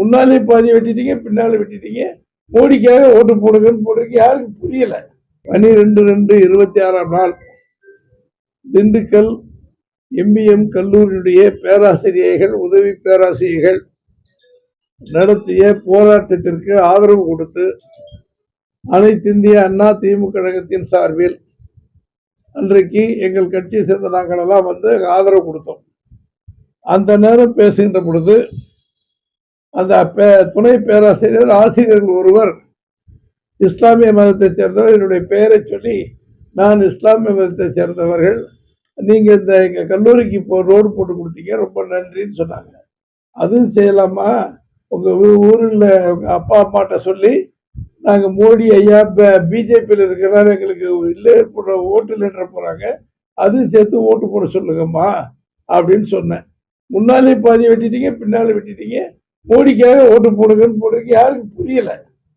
முன்னாலே பாதி வெட்டிட்டீங்க பின்னால வெட்டிட்டீங்க. மோடிக்காக ஓட்டு போடுங்கன்னு போடுறதுக்கு யாருக்கும் புரியல. பனிரெண்டு ரெண்டு இருபத்தி ஆறாம் நாள். திண்டுக்கல் எம்பிஎம் கல்லூரியுடைய பேராசிரியர்கள் உதவி பேராசிரியர்கள் நடத்திய போராட்டத்திற்கு ஆதரவு கொடுத்து அனைத்திந்திய அண்ணா திமுக கழகத்தின் சார்பில் அன்றைக்கு எங்கள் கட்சியை சேர்ந்த நாங்கள் எல்லாம் வந்து ஆதரவு கொடுத்தோம். அந்த நேரம் பேசுகின்ற பொழுது அந்த பே- துணை பேராசிரியர் ஆசிரியர்கள் ஒருவர் இஸ்லாமிய மதத்தைச் சேர்ந்தவர். என்னுடைய பெயரை சொல்லி நான் இஸ்லாமிய மதத்தைச் சேர்ந்தவர்கள். நீங்கள் இந்த எங்கள் கல்லூரிக்கு இப்போ ரோடு போட்டு கொடுத்தீங்க. ரொம்ப நன்றின்னு சொன்னாங்க. அதுவும் செய்யலாமா? உங்கள் ஊரில் உங்கள் அப்பா அம்மாட்ட சொல்லி நாங்கள் மோடி ஐயா பிஜேபியில் இருக்கிறனால எங்களுக்கு இல்லை போடுற ஓட்டு இல்லைன்ற போகிறாங்க அதுவும் சேர்த்து ஓட்டு போட சொல்லுங்கம்மா அப்படின்னு சொன்னேன். முன்னாலே பாதி வெட்டிட்டீங்க பின்னாலே வெட்டிட்டீங்க. மோடிக்காக ஓட்டு போடுங்கன்னு போடுறதுக்கு யாருக்கும் புரியல.